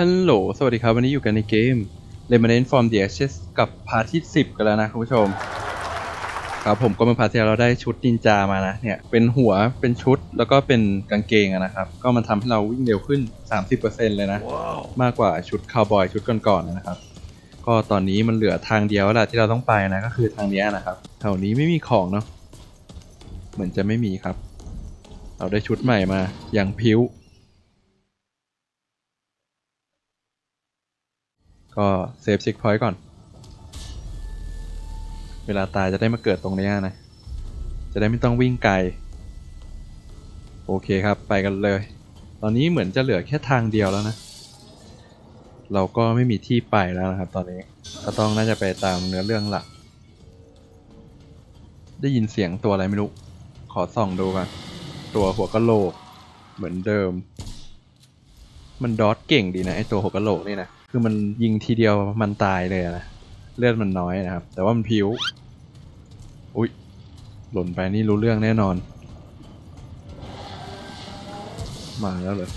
ฮัลโหล สวัสดีครับ วันนี้อยู่กันในเกม Remnant from the Ashes กับพาร์ทที่ 10 กันแล้วนะคุณผู้ชม ครับผมก็เมื่อพาร์ทที่แล้วเราได้ชุดนินจามานะ เนี่ย เป็นหัว เป็นชุด แล้วก็เป็นกางเกงอะนะครับ ก็มันทำให้เราวิ่งเร็วขึ้น 30%เลยนะมากกว่าชุดคาวบอยชุดก่อนๆนะครับ ก็ตอนนี้มันเหลือทางเดียวแล้วล่ะที่เราต้องไปนะ ก็คือทางเนี้ยนะครับ แถวนี้ไม่มีของเนาะ เหมือนจะไม่มีครับ เราได้ชุดใหม่มา อย่างพิ้ว ก็เซฟเช็คพอยต์ก่อน เวลาตายจะได้มาเกิดตรงนี้นะ จะได้ไม่ต้องวิ่งไกล โอเคครับไปกันเลย ตอนนี้เหมือนจะเหลือแค่ทางเดียวแล้วนะ เราก็ไม่มีที่ไปแล้วนะครับ ตอนนี้ก็ต้องน่าจะไปตามเนื้อเรื่องหลัก ได้ยินเสียงตัวอะไรไม่รู้ ขอส่องดูกันตัวหัวกะโหลก เหมือนเดิม มันดอทเก่งดีนะไอตัวหัวกะโหลกนี่นะ คือมันยิงทีเดียวมันตายเลยนะเลือดมันน้อยนะครับ แต่ว่ามันพิวอุ๊ยหล่นไปนี่รู้เรื่องแน่นอน มาแล้วเหรอ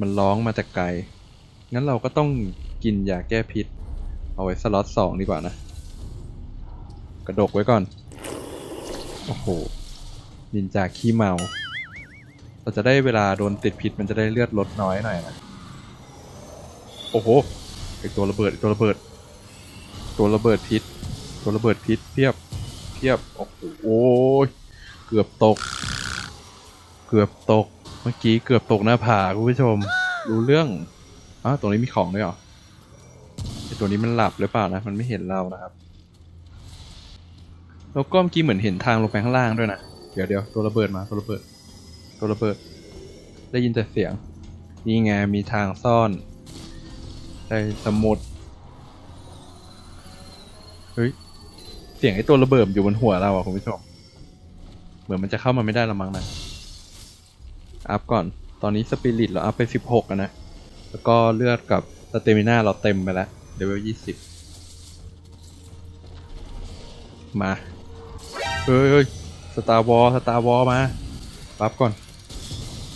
มันร้องมาจากไกล งั้นเราก็ต้องกินยาแก้พิษ เอาไว้สล็อตสองดีกว่านะ กระดกไว้ก่อน โอ้โหนินจากขี้เมา เราจะได้เวลาโดนติดพิษมันจะได้เลือดลดน้อยหน่อยนะ โอ้โหไอตัวระเบิดไอตัวระเบิด ตัวระเบิดพิษ ตัวระเบิดพิษเพียบเพียบโอ้โหโอ้ยเกือบตก เกือบตกเมื่อกี้เกือบตกหน้าผาคุณผู้ชม รู้เรื่องอ้าตรงนี้มีของด้วยเหรอไอตัวนี้มันหลับหรือเปล่านะ มันไม่เห็นเรานะครับแล้วก็เมื่อกี้เหมือนเห็นทางลงไปข้างล่างด้วยนะเดี๋ยวเดี๋ยวตัวระเบิดมาตัวระเบิด ตัวระเบิด ได้ยินแต่เสียง นี่ไงมีทางซ่อน ได้สมุดเฮ้ย เสียงไอ้ตัวระเบิดอยู่บนหัวเราอะคุณผู้ชม เหมือนมันจะเข้ามาไม่ได้ละมั้งนะ อัพก่อน ตอนนี้สปิริตเราอัพไปสิบหกนะ แล้วก็เลือดกับสเตมิน่าเราเต็มไปแล้วเลเวลยี่สิบมา เฮ้ยเฮ้ยสตาร์วอลสตาร์วอลมาปั๊บก่อน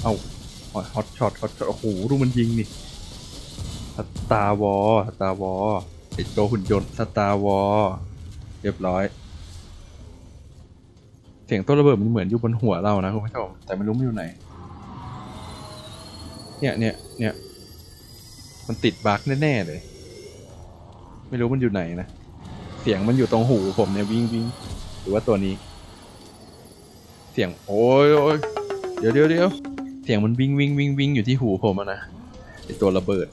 เอาฮอตช็อตฮอตช็อตโอ้โหดูมันยิงนี่ สตาร์วอลสตาร์วอลไอตัวหุ่นยนต์สตาร์วอลเรียบร้อย เสียงตัวระเบิดมันเหมือนอยู่บนหัวเรานะคุณผู้ชมแต่ไม่รู้มันอยู่ไหน เนี่ยเนี่ยเนี่ยมันติดบั๊กแน่ๆเลย ไม่รู้มันอยู่ไหนนะ เสียงมันอยู่ตรงหูผมเนี่ยวิ่งวิ่งหรือว่าตัวนี้ เสียงโอ้ยโอ้ยเดี๋ยวเดี๋ยวเดี๋ยวเสียงมันวิ่งวิ่งวิ่งวิ่งอยู่ที่หูผมอะนะไอตัวระเบิด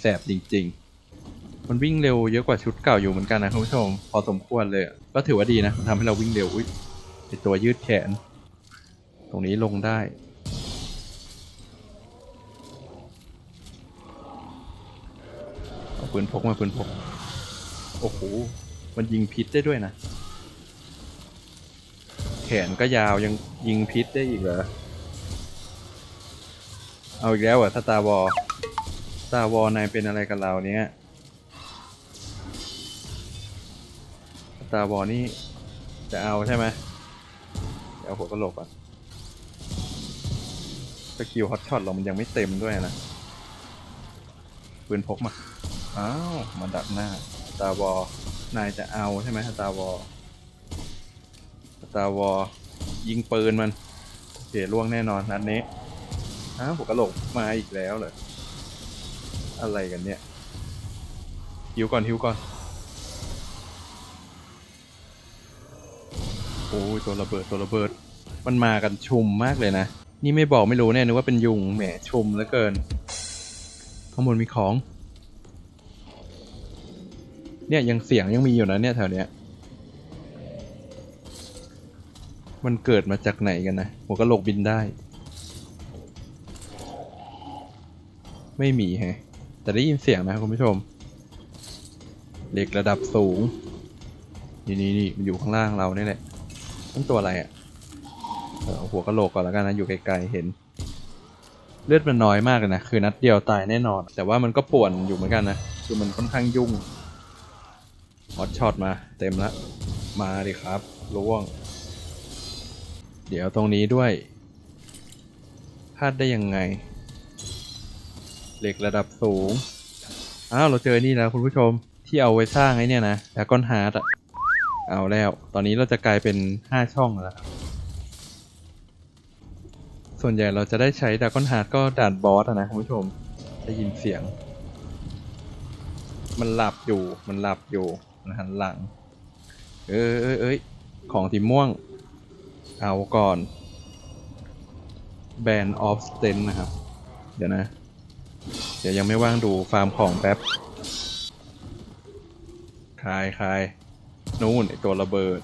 แสบจริง ๆ มันวิ่งเร็วเยอะกว่าชุดเก่าอยู่เหมือนกันนะคุณผู้ชม พอสมควรเลย ก็ถือว่าดีนะมันทำให้เราวิ่งเร็วอุ้ยไอตัวยืดแขน ตรงนี้ลงได้เอาปืนพกมาปืนพก โอ้โห มันยิงพิษได้ด้วยนะ แขนก็ยาวยังยิงพิษได้อีกเหรอ เอาอีกแล้วเหรอะสตาร์วอล ตาวอลนายเป็นอะไรกับเราเนี้ยตาวอลนี่จะเอาใช่ไหมเดี๋ยวหัวกะโหลกก่อนสกิลฮอตช็อตเรามันยังไม่เต็มด้วยนะปืนพกมา อ้าว มาดักหน้า ตาวอลนายจะเอาใช่ไหมตาวอลตาวอลยิงปืนมัน โอเคล่วงแน่นอนนัดนี้อ้าวหัวกะโหลกมาอีกแล้วเหร อะไรกันเนี่ยหิวก่อนหิวก่อน โอ้ยตัวระเบิดตัวระเบิด มันมากันชุมมากเลยนะ นี่ไม่บอกไม่รู้แน่นึกว่าเป็นยุงแหมชุมเหลือเกิน ข้างบนมีของ เนี่ยยังเสียงยังมีอยู่นะเนี่ยแถวเนี้ย มันเกิดมาจากไหนกันนะหัวกะโหลกบินได้ ไม่มีแฮะ แต่ได้ยินเสียงนะคุณผู้ชม เหล็กระดับสูง นี่นี่นี่มันอยู่ข้างล่างเราเนี่ยแหละนั่นตัวอะไรอะ่ะเออเอาหัวกะโหลกก่อนแล้วกันนะอยู่ไกลๆเห็น เลือดมันน้อยมากเลยนะคือนัดเดียวตายแน่นอน แต่ว่ามันก็ป่วนอยู่เหมือนกันนะคือมันค่อนข้างยุ่งฮอตช็อตมา เต็มละมาดิครับล่วง เดี๋ยวตรงนี้ด้วยพลาดได้ยังไง เหล็กระดับสูง อ้าว เราเจอนี่แล้วคุณผู้ชมที่เอาไว้สร้างไอ้นี่นะดากอนฮาร์ดอะเอาแล้ว ตอนนี้เราจะกลายเป็น 5 ช่องแล้วครับ ส่วนใหญ่เราจะได้ใช้ดากอนฮาร์ดก็ด่านบอสนะคุณผู้ชม ได้ยินเสียง มันหลับอยู่ มันหลับอยู่ มันหันหลัง เอ้ยเอ้ยเอ้ยของสีม่วง เอาก่อนแบนออฟสเตนนะครับ เดี๋ยวนะ เดี๋ยวยังไม่ว่างดูฟาร์มของแป๊บคายคายนู่นไอตัวระเบิด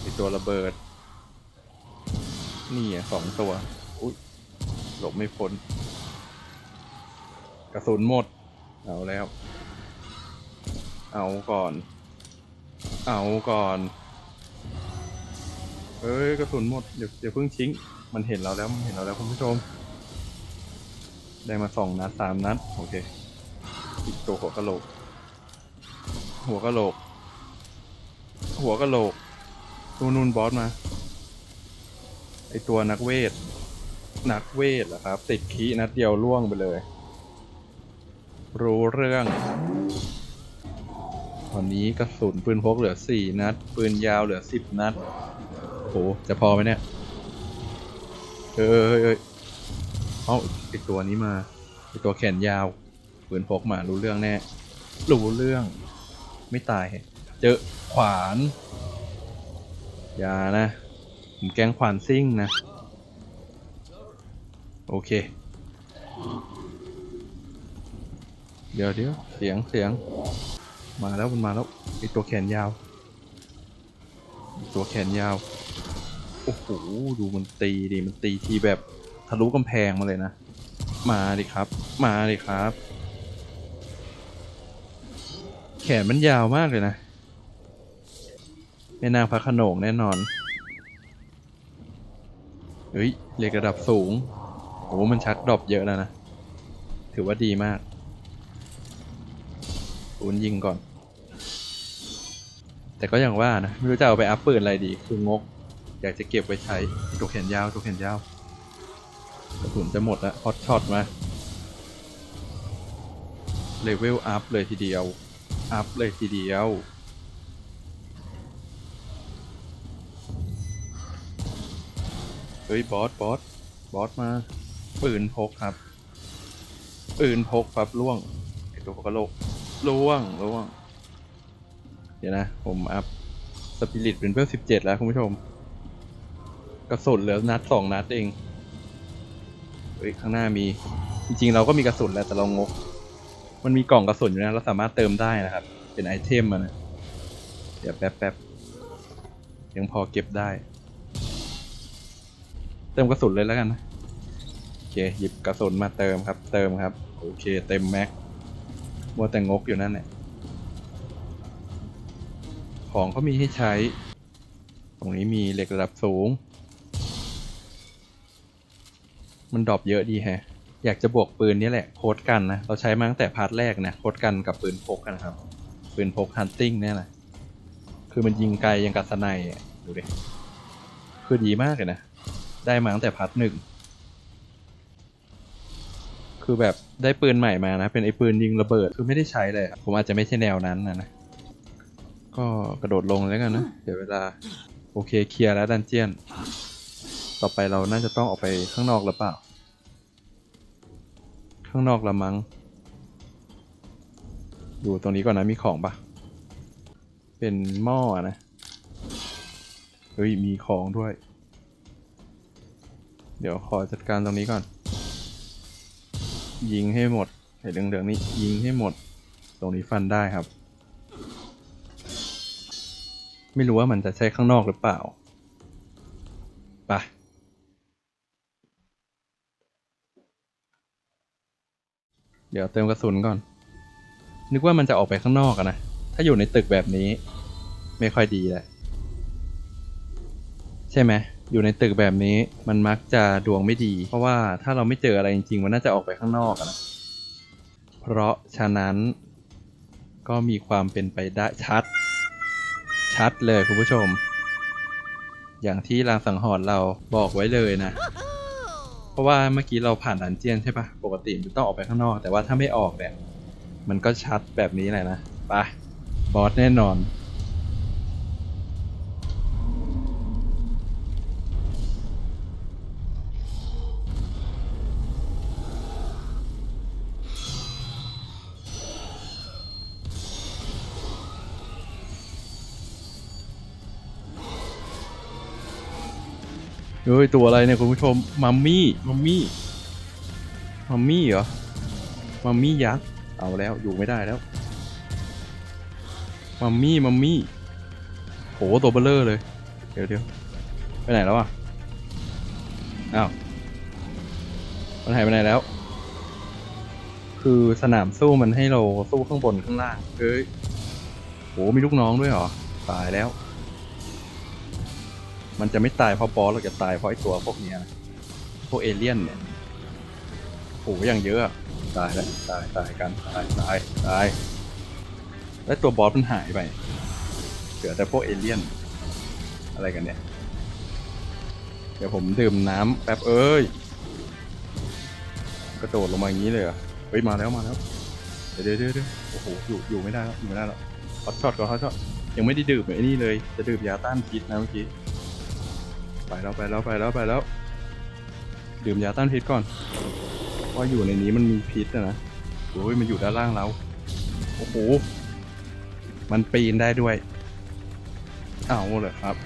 ไอตัวระเบิด นี่อะสองตัว อุ้ยหลบไม่พ้นกระสุนหมด เอาแล้ว เอาก่อน เอาก่อนเอ้ยกระสุนหมดเดี๋ยวเดี๋ยวเพิ่งทิ้ง มันเห็นเราแล้วมันเห็นเราแล้วคุณผู้ชม ได้มาสองนัดสามนัด โอเคอีกตัวหัวกะโหลก หัวกะโหลก หัวกะโหลกนู่นนู่นบอสมา ไอตัวนักเวท นักเวทเหรอครับ ติดคีนัดเดียวล่วงไปเลย รู้เรื่องตอนนี้กระสุนปืนพกเหลือสี่นัด ปืนยาวเหลือสิบนัด โห จะพอไหมเนี่ย เอ้ยเอ้ยเอ้ย เอาไอตัวนี้มาไอตัวแขนยาวปืนพกมารู้เรื่องแน่ รู้เรื่อง ไม่ตาย เจอขวาน อย่านะ ผมแกงขวานซิ่งนะ โอเค เดี๋ยวเดี๋ยวเสียงเสียง มาแล้วมันมาแล้วไอตัวแขนยาว ตัวแขนยาว โอ้โห ดูมันตีดิ มันตีทีแบบ ทะลุกำแพงมาเลยนะ มาดิครับ มาดิครับ แขนมันยาวมากเลยนะแม่นางพระขนงแน่นอน เฮ้ยเรียกระดับสูงโอ้มันชักดรอปเยอะแล้วนะ ถือว่าดีมากอุนยิงก่อน แต่ก็อย่างว่านะ ไม่รู้จะเอาไปอัพปืนอะไรดี คืองก อยากจะเก็บไว้ใช้ตัวแขนยาวตัวแขนยาว กระสุนจะหมดแล้วฮอตช็อตมาเลเวลอัพเลยทีเดียว อัพเลยทีเดียว เฮ้ย บอส บอส บอสมา ปืนพกครับ ปืนพกครับล่วงไอตัวกระโหลกล่วงล่วง เดี๋ยวนะ ผมอัพสปิริตเป็นเพิ่มสิบเจ็ดแล้วคุณผู้ชม กระสุนเหลือนัดสองนัดเอง เฮ้ยข้างหน้ามี จริงๆ เราก็มีกระสุนแหละแต่เรางก มันมีกล่องกระสุนอยู่นะเราสามารถเติมได้นะครับ เป็นไอเทมมานะเดี๋ยวแป๊บแป๊บยังพอเก็บได้ เติมกระสุนเลยแล้วกันนะโอเคหยิบกระสุนมาเติมครับ เติมครับโอเค เต็มแม็กมัวแต่งกอยู่นั่นแหละของเขามีให้ใช้ ตรงนี้มีเหล็กระดับสูง มันดรอปเยอะดีแฮะ อยากจะบวกปืนนี่แหละโค้ดกันนะ เราใช้มาตั้งแต่พาร์ทแรกนะโค้ดกันกับปืนพกกันะครับ ปืนพกฮันติ้งเนี่ยแหละคือมันยิงไกลยังกับสไนด์อะดูดิคือดีมากเลยนะ ได้มาตั้งแต่พาร์ทหนึ่งคือแบบได้ปืนใหม่มานะ เป็นไอ้ปืนยิงระเบิดคือไม่ได้ใช้เลย ผมอาจจะไม่ใช่แนวนั้นนะนะก็กระโดดลงแล้วกันนะเดี๋ยวเวลา โอเคเคลียร์แล้วดันเจียน ต่อไปเราน่าจะต้องออกไปข้างนอกหรือเปล่า ข้างนอกละมัง้ง ดูตรงนี้ก่อนนะมีของปะเป็นหม้อนะ เฮ้ย มีของด้วย เดี๋ยวขอจัดการตรงนี้ก่อน ยิงให้หมดไอ้เหลืองๆนี้ยิงให้หมด ตรงนี้ฟันได้ครับ ไม่รู้ว่ามันจะใช้ข้างนอกหรือเปล่าไป เดี๋ยวเติมกระสุนก่อน นึกว่ามันจะออกไปข้างนอกอะนะ ถ้าอยู่ในตึกแบบนี้ ไม่ค่อยดีแหละ ใช่ไหมอยู่ในตึกแบบนี้มันมักจะดวงไม่ดี เพราะว่าถ้าเราไม่เจออะไรจริงๆ มันน่าจะออกไปข้างนอกอะนะ เพราะฉะนั้น ก็มีความเป็นไปได้ชัด ชัดเลยคุณผู้ชม อย่างที่รางสังหรณ์เราบอกไว้เลยนะ ราะว่าเมื่อกี้เราผ่านดันเจียนใช่ปะปกติมันต้องออกไปข้างนอก แต่ว่าถ้าไม่ออกเนี่ยมันก็ชัดแบบนี้แหละนะไปบอสแน่นอน เฮ้ยตัวอะไรเนี่ยคุณผู้ชมมัมมี่มัมมี่มัมมี่เหรอมัมมี่ยักษ์เอาแล้วอยู่ไม่ได้แล้วมัมมี่มัมมี่โหตัวเบลเลอร์เลย เดี๋ยวเดี๋ยวไปไหนแล้วอะอ้าวมันหายไปไหนแล้ว คือสนามสู้มันให้เราสู้ข้างบนข้างล่างเฮ้ยโหมีลูกน้องด้วยเหรอตายแล้ว มันจะไม่ตายเพราะบอสเราจะตายเพราะไอตัวพวกเนี้ยนะพวกเอเลี่ยนเนี่ยโหอย่างเยอะอะตายแล้วตายตายกันตายตายตายแล้วตัวบอสมันหายไปเหลือแต่พวกเอเลี่ยน อะไรกันเนี่ย เดี๋ยวผมดื่มน้ำแป๊บเอ้ยกระโดดลงมาอย่างนี้เลยเหรอเฮ้ยมาแล้วมาแล้วเดี๋ยวเดี๋ยวเดี๋ยวเดี๋ยวโอ้โหอยู่อยู่ไม่ได้แล้วอยู่ไม่ได้แล้วฮอตช็อตก่อนฮอตช็อตยังไม่ได้ดื่มไอ้นี่เลย จะดื่มยาต้านพิษนะเมื่อกี้ ไปแล้วไปแล้วไปแล้วไปแล้ว ดื่มยาต้านพิษก่อนเพราะอยู่ในนี้มันมีพิษอะนะโอ้ยมันอยู่ด้านล่างเรา โอ้โห มันปีนได้ด้วย เอาเลยครับ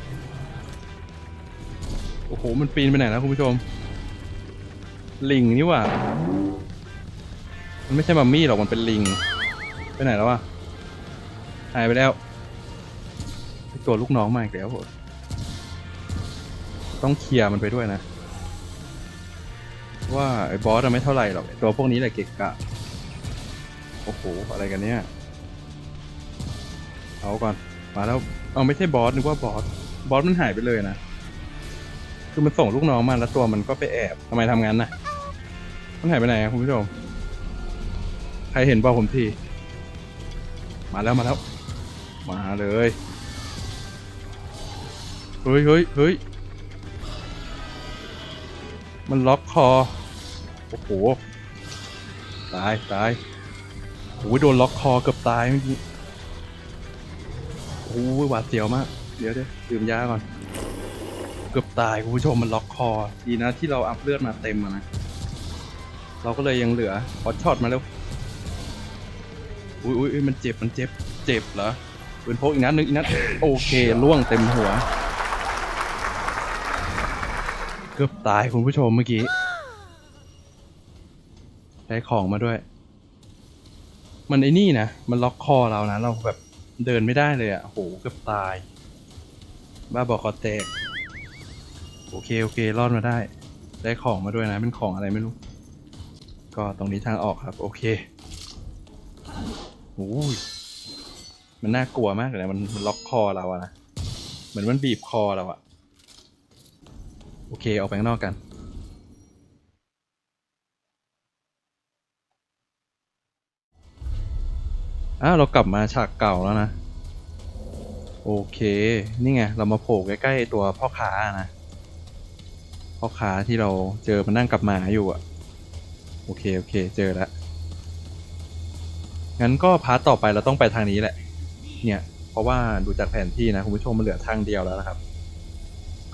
โอ้โห มันปีนไปไหนแล้วคุณผู้ชม ลิงนี่ว่า มันไม่ใช่มัมมี่หรอก มันเป็นลิง ไปไหนแล้ววะ หายไปแล้ว ตัวลูกน้องมาอีกแล้วโห ต้องเคลียร์มันไปด้วยนะ ว่าไอ้บอสไม่เท่าไหร่หรอกตัวพวกนี้แหละเกะกะ โอ้โห อะไรกันเนี่ย เอาก่อน มาแล้ว เอาไม่ใช่บอสนึกว่าบอส บอสมันหายไปเลยนะ คือมันส่งลูกน้องมาแล้วตัวมันก็ไปแอบทำไมทำงั้นนะมันหายไปไหนคุณผู้ชม ใครเห็นบอกผมที มาแล้วมาแล้ว มาเลย เฮ้ยเฮ้ยเฮ้ย มันล็อกคอ โอ้โห ตายตายโอ้ยโดนล็อกคอเกือบตายเมื่อกี้ โอ้ยหวาดเสียวมาก เดี๋ยวเดี๋ยวดื่มยาก่อน เกือบตายคุณผู้ชมมันล็อกคอ ดีนะที่เราอัพเลือดมาเต็มอะนะ เราก็เลยยังเหลือขอช็อตมาเร็วอุ้ยอุ้ยอุ๊ยมันเจ็บ มันเจ็บ เจ็บเหรอปืนพกอีกนัดหนึ่งอีกนัด โอเค ล่วงเต็มหัว เกือบตายคุณผู้ชมเมื่อกี้ ใช้ของมาด้วย มันไอ้นี่นะ มันล็อกคอเรานะ เราแบบเดินไม่ได้เลยอะ่ะโหเกือบตาย บ้าบอกคอแตก โอเค โอเค รอดมาได้ ได้ของมาด้วยนะ เป็นของอะไรไม่รู้ ก็ตรงนี้ทางออกครับ โอเคโอ้ยมันน่ากลัวมากเลยนะมันล็อกคอเราอะนะ เหมือนมันบีบคอเราอะ โอเค ออกไปข้างนอกกัน อ้าวเรากลับมาฉากเก่าแล้วนะ โอเค นี่ไง เรามาโผล่ใกล้ๆตัวพ่อค้านะ พ่อค้าที่เราเจอมันนั่งกับหมาอยู่อะโอเค โอเค เจอแล้ว งั้นก็พาร์ทต่อไปเราต้องไปทางนี้แหละ เนี่ย เพราะว่าดูจากแผนที่นะ คุณผู้ชมมันเหลือทางเดียวแล้วนะครับ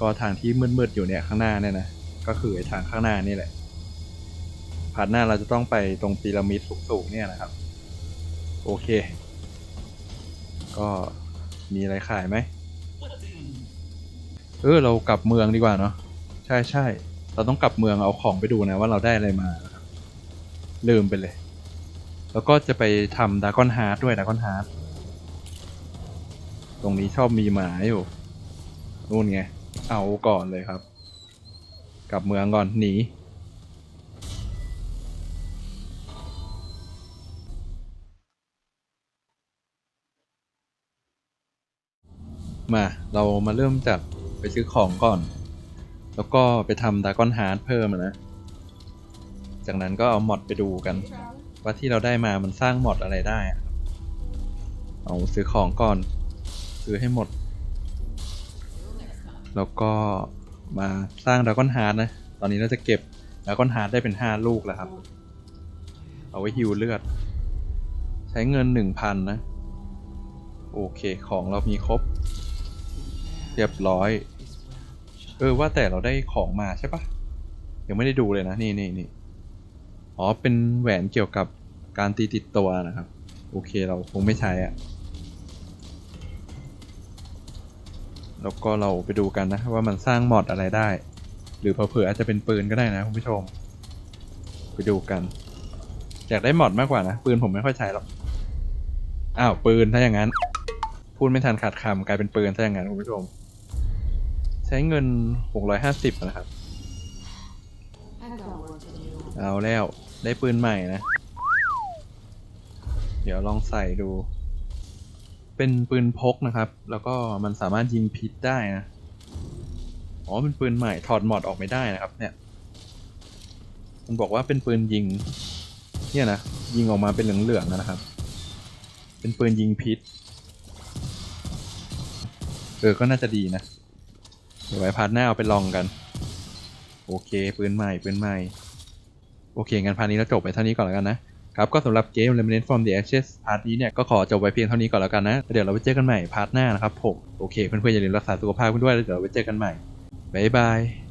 ก็ทางที่มืดๆอยู่เนี่ยข้างหน้าเนี่ยนะก็คือไอ้ทางข้างหน้านี่แหละพาร์ทหน้าเราจะต้องไปตรงพีระมิดสูงๆเนี่ยนะครับ โอเค ก็มีอะไรขายไหมเออเรากลับเมืองดีกว่าเนาะใช่ใช่เราต้องกลับเมืองเอาของไปดูนะว่าเราได้อะไรมาครับลืมไปเลย แล้วก็จะไปทำดากอนฮาร์ดด้วยดากอนฮาร์ดตรงนี้ชอบมีหมาอยู่นู่นไง เอาก่อนเลยครับ กลับเมืองก่อนหนีมาเรามาเริ่มจากไปซื้อของก่อน แล้วก็ไปทำดากอนฮาร์ดเพิ่มนะ จากนั้นก็เอามอดไปดูกัน ว่าที่เราได้มามันสร้างมอดอะไรได้อะเอาซื้อของก่อน ซื้อให้หมด แล้วก็มาสร้างดาก้อนฮาร์ดนะ ตอนนี้เราจะเก็บแล้วก็ฮาร์ดได้เป็นห้าลูกแล้วครับ เอาไว้ฮิวเลือด ใช้เงินหนึ่งพันนะ โอเคของเรามีครบ เรียบร้อย เออว่าแต่เราได้ของมาใช่ปะยังไม่ได้ดูเลยนะ นี่นี่นี่อ๋อ เป็นแหวนเกี่ยวกับการตีติดตัวนะครับ โอเคเราคงไม่ใช้อะ แล้วก็เราไปดูกันนะว่ามันสร้างมอดอะไรได้ หรือเผื่ออาจจะเป็นปืนก็ได้นะคุณผู้ชม ไปดูกัน อยากได้มอดมากกว่านะ ปืนผมไม่ค่อยใช้หรอก อ้าวปืนถ้าอย่างนั้น พูดไม่ทันขาดคำกลายเป็นปืนถ้าอย่างนั้นคุณผู้ชม ใช้เงิน 650 นะครับ I've got work to do. เอาแล้วได้ปืนใหม่นะ เดี๋ยวลองใส่ดู เป็นปืนพกนะครับ แล้วก็มันสามารถยิงพิษได้นะ อ๋อเป็นปืนใหม่ถอดหมอดออกไม่ได้นะครับ เนี่ย มันบอกว่าเป็นปืนยิง เนี่ยนะยิงออกมาเป็นเหลืองๆนะครับ เป็นปืนยิงพิษ เออก็น่าจะดีนะ เดี๋ยวไว้พาร์ทหน้าเอาไปลองกัน โอเคปืนใหม่ปืนใหม่ โอเคงั้นพาร์ทนี้เราจบไปเท่านี้ก่อนแล้วกันนะ ครับก็สำหรับเกม Remnant from the Ashes พาร์ทนี้เนี่ยก็ขอจบไว้เพียงเท่านี้ก่อนแล้วกันนะ เดี๋ยวเราไปเจอกันใหม่พาร์ทหน้านะครับผมโอเคเพื่อนๆอย่าลืมรักษาสุขภาพกันด้วยแล้วเดี๋ยวเราไปเจอกันใหม่บ๊ายบาย